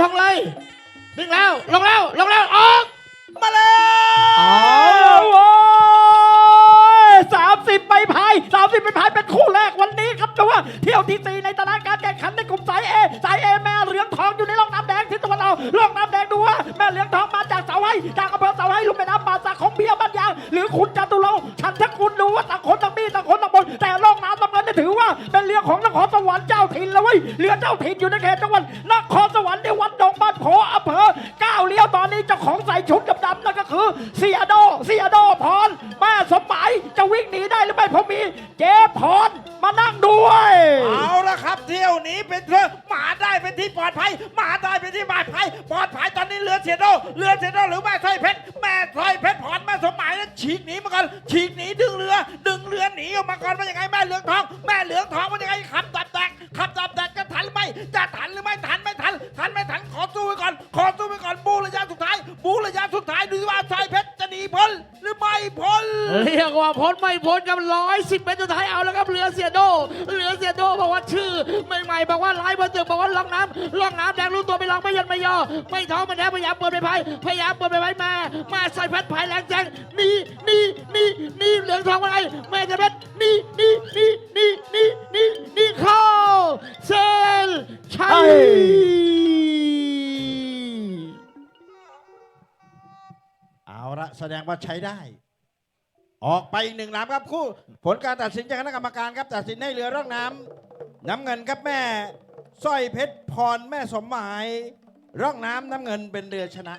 ทองเลยวิ่งแล้ว ลงแล้ว ลงแล้ว ออก มาเลยเอาโว้ยสามสิบใบพายสามสิบใบพายเป็นคู่แรกวันนี้ครับดูว่าเที่ยวที่สี่ในตารางการแข่งขันในกลุ่มสายเอสายเอแม่เหลืองทองอยู่ในร่องน้ำแดงทิศตะวันออกร่องน้ำแดงดูว่าแม่เหลืองทองมาจากเสาไห้จากอำเภอเสาไห้ลงไปน้ำป่าสักของเบียร์บ้านยางหรือขุนจตุรงค์ฉันทักคุณดูว่าต่างคนต่างมีต่างคน เนี่ยถือว่าเป็นเรือของนครสวรรค์เจ้าถิ่นแล้วเว้ยเรือเจ้าถิ่นอยู่ในเขตจังหวัดนครสวรรค์ในวัดดงบ้านโพอำเภอก้าวเลี้ยวตอนนี้เจ้าของใส่ชุดดำนั่นก็คือเสียโดเสียโดพรแม่สมหมายจะวิ่งหนีได้หรือไม่เพราะมีเจ๊พรมานั่งด้วยเอาละครับเที่ยวนี้เป็นเรือหมาได้เป็นที่ปลอดภัยหมาได้เป็นที่ปลอดภัยปลอดภัยตอนนี้เรือเสียโดเรือเสียโดหรือแม่สร้อยเพชร ฉีกหนีมาก่อนฉีกหนีดึงเรือ ดึงเรือหนีออกมาก่อนว่ายังไงแม่เหลืองทองแม่เหลืองทองว่ายังไงขับตับแตกขับตับแตกจะทันหรือไม่จะทันหรือไม่ทันไม่ทันทันไม่ทันขอสู้ไว้ก่อนขอสู้ไว้ก่อนบูระยะสุดท้าย บูระยะสุดท้ายดูสิว่าสร้อยเพชรจะหนีพ้นหรือไม่พ้นเรียกว่าพ้นไม่พ้นกับร้อยสิบเมตรสุดท้ายเอาแล้วครับเรือเสียโดเรือเสียโดบอกว่าชื่อใหม่ๆบอกว่าลายบนตึกบอกว่าล่องน้ำล่องน้ำแดงรู้ตัวไม่ลอง ยันไม่ยอ ไม่ท้อไม่แท้พยายามเปิดไปพายพยายามเปิดไปพายมา มาใส่เพชรพายแรงแจงนี่นี่นี่นี่เหลืองทองว่าไงแม่จะเพชรนี่นี่นี่นี่นี่นี่นี่เข้าเซลชัยเอาละแสดงว่าใช้ได้ ออกไปอีกหนึ่งลำครับคู่ ผลการตัดสินจากคณะกรรมการครับ ตัดสินให้เรือร่องน้ำน้ำเงินครับแม่ สร้อยเพชรพรแม่สมหมาย ร่องน้ำน้ำเงินเป็นเรือชนะ